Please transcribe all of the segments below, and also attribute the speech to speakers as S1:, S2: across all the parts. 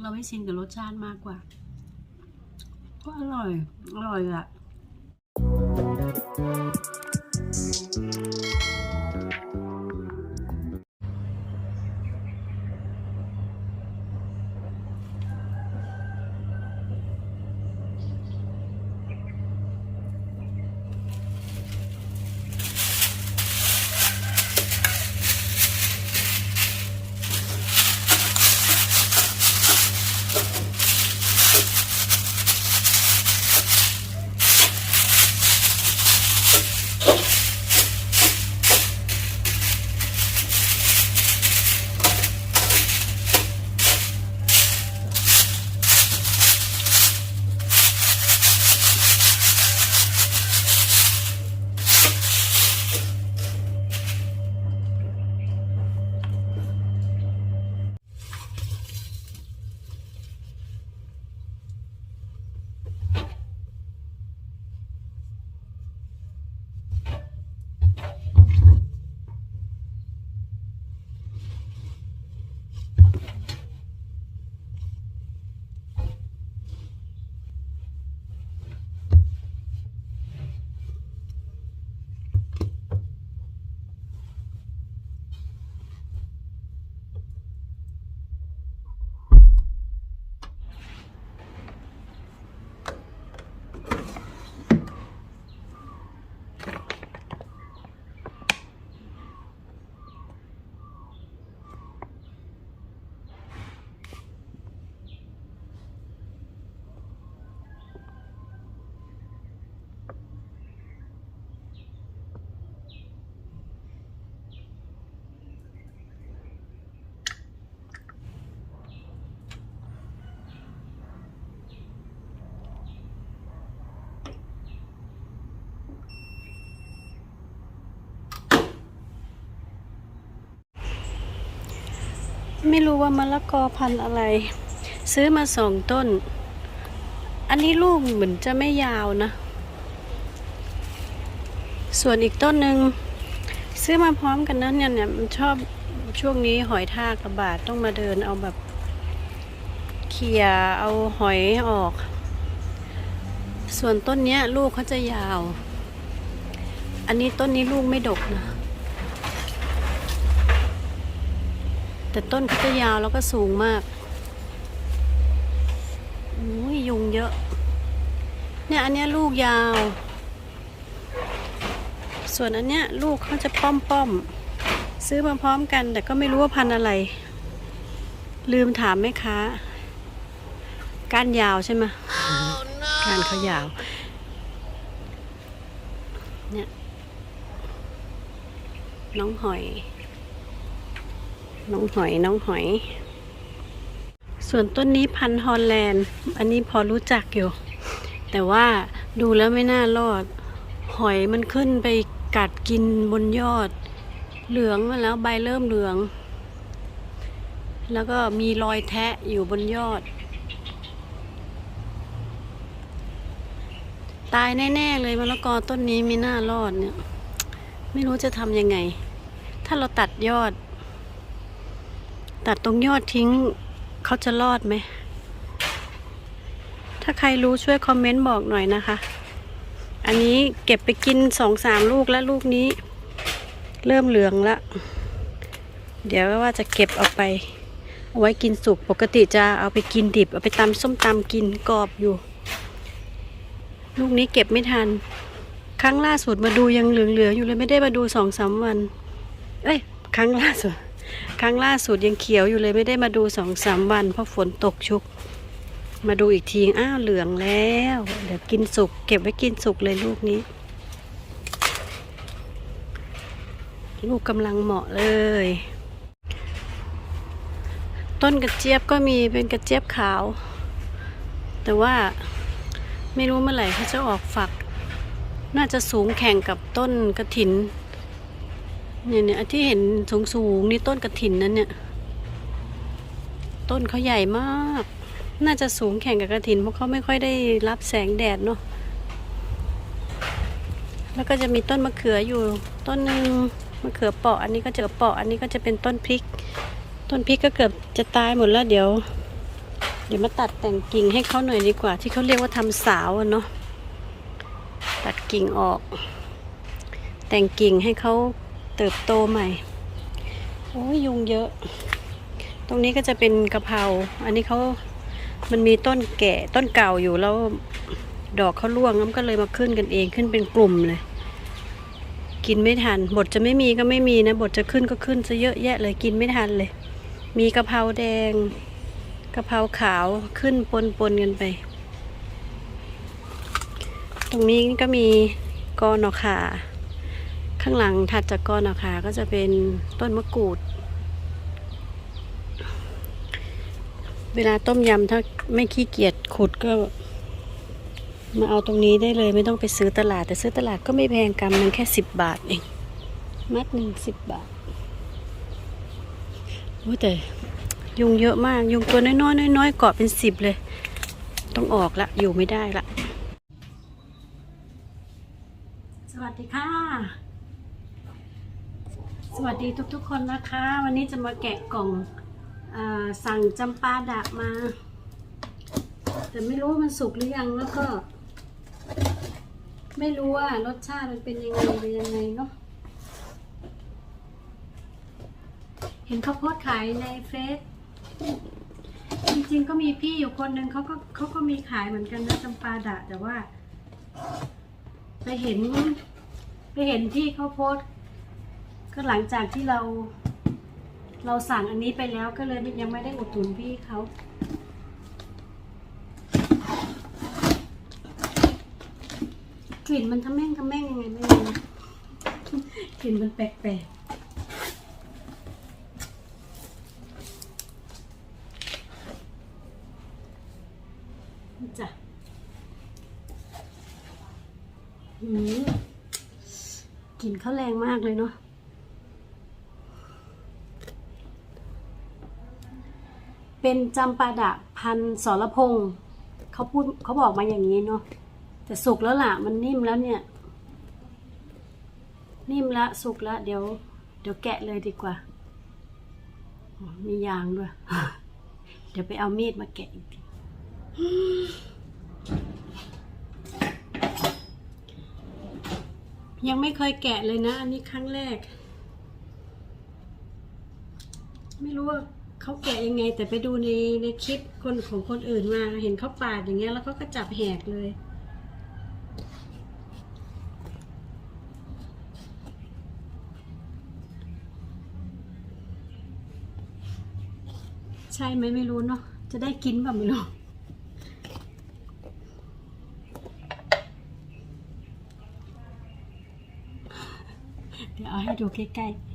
S1: เราไม่ชินกับรสชาติมากกว่า ก็อร่อย อร่อยอะ ไม่รู้ว่ามะละกอพันธุ์อะไร ซื้อมาสองต้น อันนี้ลูกเหมือนจะไม่ยาวนะ ส่วนอีกต้นหนึ่งซื้อมาพร้อมกันนะเนี่ยเนี่ยมันชอบช่วงนี้หอยทากระบาดต้องมาเดินเอาแบบเขี่ยเอาหอยออก ส่วนต้นเนี้ยลูกเขาจะยาว อันนี้ต้นนี้ลูกไม่ดกนะ แต่ต้นเขาจะยาวแล้วก็สูงมากโอ้ยยุงเยอะ เนี่ยอันเนี้ยลูกยาว ส่วนอันเนี้ยลูกเขาจะป้อมป้อมๆซื้อมาพร้อมกัน แต่ก็ไม่รู้ว่าพันธุ์อะไร ลืมถามแม่ค้าก้านยาวใช่ไหมก้านเขายาว เนี่ย น้องหอย น้องหอยน้องหอย ส่วนต้นนี้พันฮอลแลนด์ อันนี้พอรู้จักอยู่ แต่ว่าดูแล้วไม่น่ารอด หอยมันขึ้นไปกัดกินบนยอด เหลืองมาแล้วใบเริ่มเหลือง แล้วก็มีรอยแทะอยู่บนยอด ตายแน่ๆเลยมะละกอต้นนี้ไม่น่ารอดเนี่ย ไม่รู้จะทำยังไง ถ้าเราตัดยอด ตัดตรงยอดทิ้งเขาจะรอดไหม ถ้าใครรู้ช่วยคอมเมนต์บอกหน่อยนะคะ อันนี้เก็บไปกินสองสามลูกแล้วลูกนี้ เริ่มเหลืองละเดี๋ยวว่าจะเก็บเอาไปเอาไว้กินสุกปกติจะเอาไปกินดิบ เอาไปตำส้มตำกินกรอบอยู่ ลูกนี้เก็บไม่ทัน ครั้งล่าสุดมาดูยังเหลืองๆอยู่เลยไม่ได้มาดูสองสามวัน เอ้ย ครั้งล่าสุด ครั้งล่าสุดยังเขียวอยู่เลยไม่ได้มาดูสองสามวัน เพราะฝนตกชุก มาดูอีกทีอ้าวเหลืองแล้ว เดี๋ยวกินสุก เก็บไว้กินสุกเลยลูกนี้ ลูกกำลังเหมาะเลย ต้นกระเจี๊ยบก็มีเป็นกระเจี๊ยบขาว แต่ว่าไม่รู้เมื่อไหร่เขาจะออกฝัก น่าจะสูงแข่งกับต้นกระถิน เนี่ยเนี่ยที่เห็นสูงสูงนี่ต้นกระถินนั่นเนี่ย ต้นเขาใหญ่มาก น่าจะสูงแข่งกับกระถินเพราะเขาไม่ค่อยได้รับแสงแดดเนาะแล้วก็จะมีต้นมะเขืออยู่ ต้นหนึ่งมะเขือเปาะ อันนี้ก็จะเปาะ อันนี้ก็จะเป็นต้นพริก ต้นพริกก็เกือบจะตายหมดแล้วเดี๋ยว เดี๋ยวมาตัดแต่งกิ่งให้เขาหน่อยดีกว่า ที่เขาเรียกว่าทำสาวเนาะตัดกิ่งออก แต่งกิ่งให้เขา เติบโตใหม่ โอ้ยยุงเยอะ ตรงนี้ก็จะเป็นกะเพรา อันนี้เขามันมีต้นแก่ต้นเก่าอยู่แล้วดอกเขาร่วงแล้วมันก็เลยมาขึ้นกันเองขึ้นเป็นกลุ่มเลย กินไม่ทัน บทจะไม่มีก็ไม่มีนะ บทจะขึ้นก็ขึ้นซะเยอะแยะเลยกินไม่ทันเลย มีกะเพราแดงกะเพราขาวขึ้นปนปนๆกันไป ตรงนี้ก็มีกอหนอขา ข้างหลังถัดจากกอนอขาก็จะเป็นต้นมะกรูด เวลาต้มยำถ้าไม่ขี้เกียจขุดก็มาเอาตรงนี้ได้เลยไม่ต้องไปซื้อตลาด แต่ซื้อตลาดก็ไม่แพงกำมันแค่สิบบาทเอง มัดหนึ่งสิบบาทโอ้แต่ยุงเยอะมาก ยุงตัวน้อยๆน้อยๆเกาะเป็นสิบเลย ต้องออกละ อยู่ไม่ได้ละ สวัสดีค่ะ สวัสดีทุกๆคนนะคะ วันนี้จะมาแกะกล่องอสั่งจำปาดะมา แต่ไม่รู้ว่ามันสุกหรือยังแล้วก็ ไม่รู้ว่ารสชาติมันเป็นยังไงเป็นยังไงเนาะเห็นเขาโพสขายในเฟซจริงๆก็มีพี่อยู่คนหนึ่งเขาก็เขาก็มีขายเหมือนกันนะจำปาดะแต่ว่า ไปเห็น ไปเห็นที่เขาโพส ก็หลังจากที่เรา เราสั่งอันนี้ไปแล้วก็เลยยังไม่ได้อุดหนุนพี่เขากลิ่นมันทำแม่งทำแม่งยังไงไม่รู้นะกลิ่นมันแปลกๆจ้ะหืมกลิ่นเขาแรงมากเลยเนาะ เป็นจำปาดะพันสรพงศ์เขาพูดเขาบอกมาอย่างนี้เนาะแต่สุกแล้วล่ะ มันนิ่มแล้วเนี่ย นิ่มละสุกละเดี๋ยว เดี๋ยวแกะเลยดีกว่า มียางด้วย เดี๋ยวไปเอามีดมาแกะอีกทียังไม่เคยแกะเลยนะ อันนี้ครั้งแรก ไม่รู้ว่า เขาแกะยังไง แต่ไปดูในในคลิปคนของคนอื่นมาเห็นเขาปาดอย่างเงี้ยแล้วเขาก็จับแหกเลยใช่ไหมไม่รู้เนาะจะได้กินแบบไม่รู้เดี๋ยวเอาให้ดูใกล้ๆ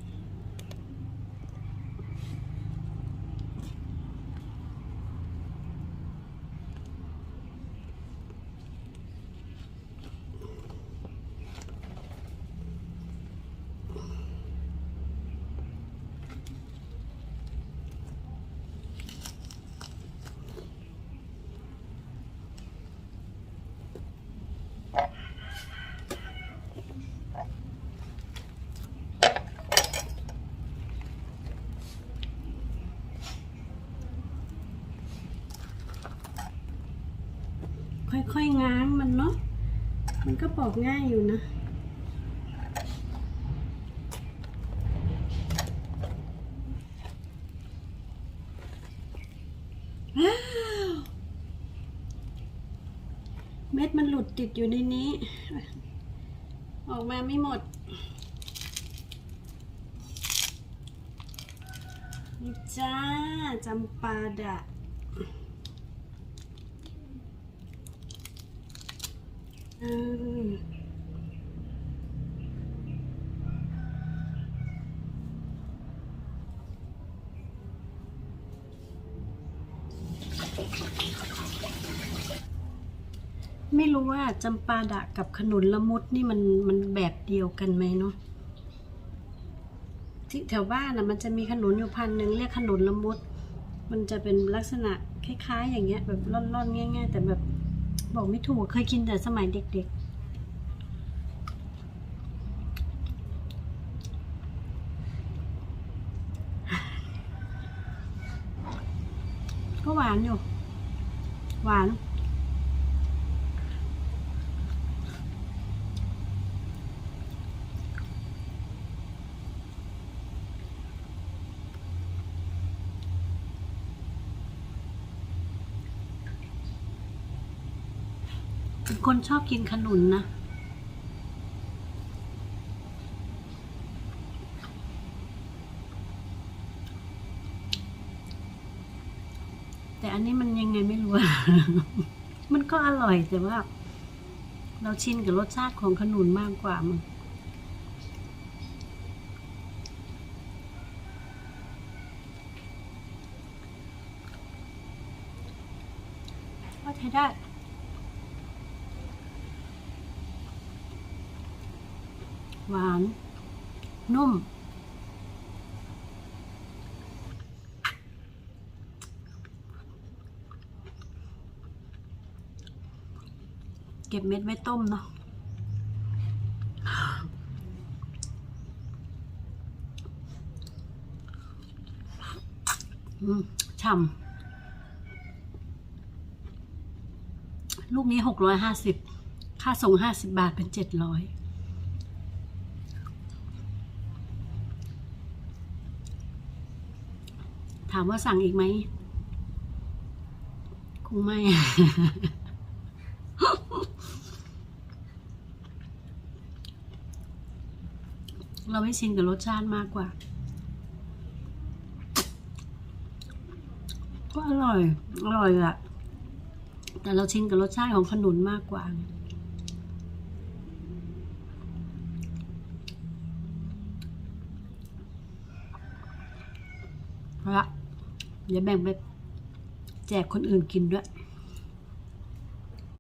S1: ค่อยง้างมันเนาะ มันก็ปอกง่ายอยู่นะเม็ดมันหลุดติดอยู่ในนี้ ออกมาไม่หมดนี่จ้าจำปาดะ อืม ไม่รู้ว่าจำปาดะกับขนุนละมุดนี่มันมันแบบเดียวกันไหมเนาะที่แถวบ้านนะมันจะมีขนุนอยู่พันหนึ่งเรียกขนุนละมุด มันจะเป็นลักษณะคล้ายๆ อย่างเงี้ย แบบร่อนๆง่าย ๆ แต่แบบ บอกไม่ถูกเคยกินแต่สมัยเด็กๆ ก็หวานอยู่ หวาน เป็นคนชอบกินขนุนนะ แต่อันนี้มันยังไงไม่รู้ มันก็อร่อยแต่ว่า เราชินกับรสชาติของขนุนมากกว่ามันก็ใช้ได้ หวาน นุ่ม เก็บเม็ดไว้ต้มเนาะอืมฉ่ำ ลูกนี้หกร้อยห้าสิบ ค่าส่งห้าสิบบาทเป็นเจ็ดร้อยามว่าสั่งอีกไหมคงไม่ เราไม่ชินกับรสชาติมากกว่า ก็อร่อย อร่อยอะแต่เราชินกับรสชาติของขนุนมากกว่าเอาละ เดี๋ยวแบ่งไปแจกคนอื่นกินด้วย